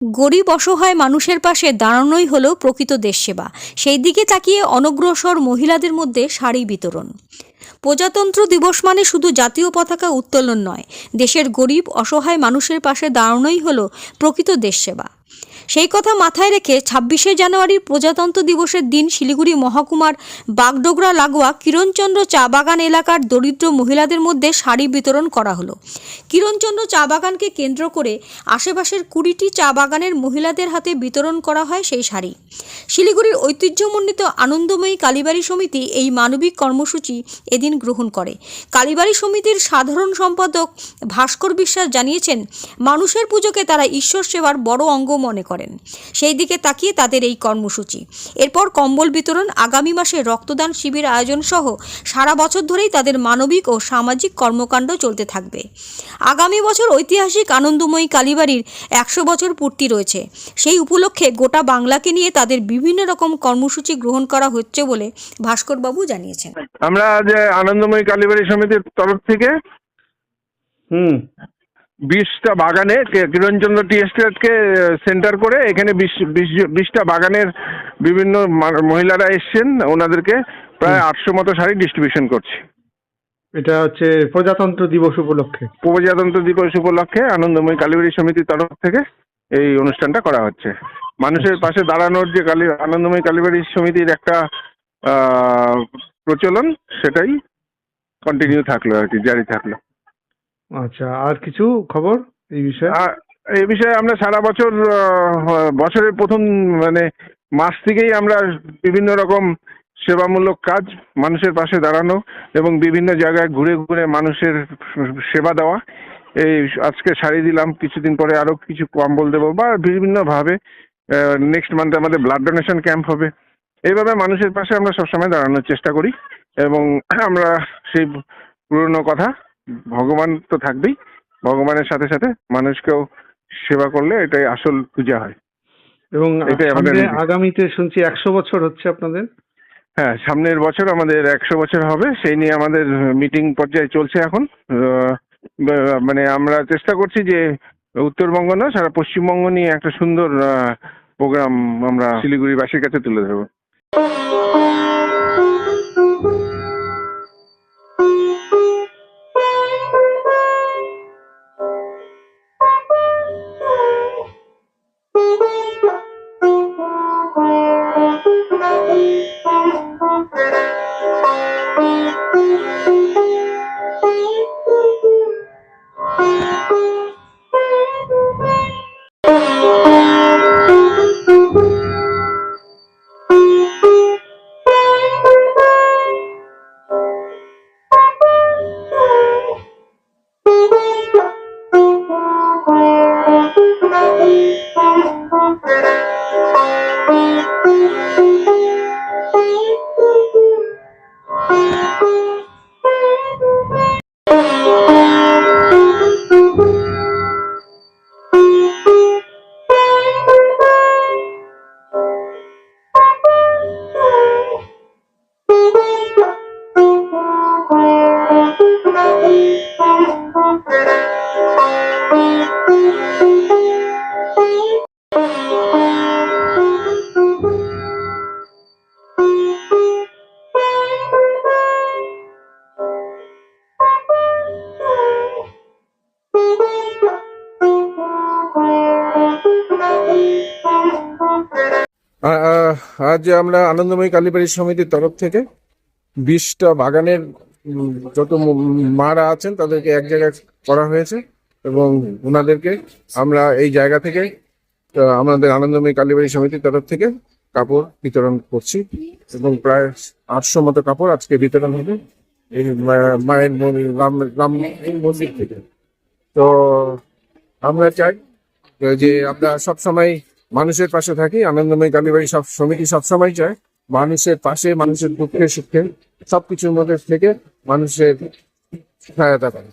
গরিব অসহায় মানুষের পাশে দাঁড়ানোই হল প্রকৃত দেশসেবা সেই দিকে তাকিয়ে অনগ্রসর মহিলাদের মধ্যে শাড়ি বিতরণ। প্রজাতন্ত্র দিবস মানে শুধু জাতীয় পতাকা উত্তোলন নয়, দেশের গরিব অসহায় মানুষের পাশে দাঁড়ানোই হল প্রকৃত দেশসেবা সেই কথা মাথায় রেখে ছাব্বিশে জানুয়ারির প্রজাতন্ত্র দিবসের দিন শিলিগুড়ি মহকুমার বাগডোগরা লাগোয়া কিরণচন্দ্র চা বাগান এলাকার দরিদ্র মহিলাদের মধ্যে শাড়ি বিতরণ করা হলো। কিরণচন্দ্র চা বাগানকে কেন্দ্র করে আশেপাশের কুড়িটি চা বাগানের মহিলাদের হাতে বিতরণ করা হয় সেই শাড়ি। শিলিগুড়ির ঐতিহ্যমণ্ডিত আনন্দময়ী কালীবাড়ি সমিতি এই মানবিক কর্মসূচি এদিন গ্রহণ করে। কালীবাড়ি সমিতির সাধারণ সম্পাদক ভাস্কর বিশ্বাস জানিয়েছেন, মানুষের পুজোকে তারা ঈশ্বর সেবার বড় অঙ্গ মনে করেন। সেই দিকে তাকিয়ে তাদের এই কর্মসূচি। এরপর কম্বল বিতরণ আগামী মাসে রক্তদান শিবির আয়োজন সহ সারা বছর ধরেই তাদের মানবিক ও সামাজিক কর্মকাণ্ড চলতে থাকবে। আগামী বছর ঐতিহাসিক আনন্দময়ী কালীবাড়ির একশো বছর পূর্তি রয়েছে। সেই উপলক্ষে গোটা বাংলাকে নিয়ে তাদের বিভিন্ন রকম কর্মসূচি গ্রহণ করা হচ্ছে বলে ভাস্করবাবু জানিয়েছেন। আমরা যে আনন্দময়ী কালীবাড়ি সমিতির তরফ থেকে হুম। বিশটা বাগানে কিরণচন্দ্র টি এস্টেটকে সেন্টার করে এখানে বিশ বিশ- বিশটা বাগানের বিভিন্ন মহিলারা এসছেন। ওনাদেরকে প্রায় আটশো মতো শাড়ি ডিস্ট্রিবিউশন করছি। এটা হচ্ছে প্রজাতন্ত্র দিবস উপলক্ষে। প্রজাতন্ত্র দিবস উপলক্ষে আনন্দময়ী কালীবাড়ি সমিতির তরফ থেকে এই অনুষ্ঠানটা করা হচ্ছে। মানুষের পাশে দাঁড়ানোর যে কালী আনন্দময়ী কালীবাড়ি সমিতির একটা প্রচলন সেটাই কন্টিনিউ থাকল আর কি জারি থাকল। আচ্ছা আর কিছু খবর এই বিষয়ে? আর এই বিষয়ে আমরা সারা বছর বছরের প্রথম মানে মাস থেকেই আমরা বিভিন্ন রকম সেবামূলক কাজ মানুষের পাশে দাঁড়ানো এবং বিভিন্ন জায়গায় ঘুরে ঘুরে মানুষের সেবা দেওয়া। এই আজকে শাড়ি দিলাম, কিছুদিন পরে আরও কিছু কম্বল দেবো বা বিভিন্নভাবে নেক্সট মান্থে আমাদের ব্লাড ডোনেশন ক্যাম্প হবে। এইভাবে মানুষের পাশে আমরা সবসময় দাঁড়ানোর চেষ্টা করি এবং আমরা সেই পুরনো কথা ভগবান তো থাকবেই। ভগবানের সাথে সাথে মানুষকেও সেবা করলে এটাই আসল পূজা হয়। এবং। আগামীতে শুনছি একশো বছর হচ্ছে আপনাদের। হ্যাঁ সামনের বছর আমাদের একশো বছর হবে। সেই নিয়ে আমাদের মিটিং পর্যায়ে চলছে এখন। মানে আমরা চেষ্টা করছি যে উত্তরবঙ্গ না সারা পশ্চিমবঙ্গ নিয়ে একটা সুন্দর প্রোগ্রাম আমরা শিলিগুড়িবাসীর কাছে তুলে ধরবো। Música আজ আমরা আনন্দময়ী কালীবাড়ি সমিতির তরফ থেকে বিশটা বাগানের যত মারা আছেন তাদেরকে এক জায়গায় করা হয়েছে এবং ওনাদেরকে আমরা এই জায়গা থেকে আমাদের আনন্দময়ী কালীবাড়ি সমিতির তরফ থেকে কাপড় বিতরণ করছি এবং প্রায় আটশো মতো কাপড় আজকে বিতরণ হবে এই মায়ের রাম এই মন্দির থেকে। তো আমরা চাই যে আমরা সবসময় মানুষের পাশে থাকি, আনন্দময়ী কালীবাড়ি সব সমিতি সবসময় চায় মানুষের পাশে, মানুষের দুঃখে সুখে সবকিছুর মধ্যে থেকে মানুষের সহায়তা করে।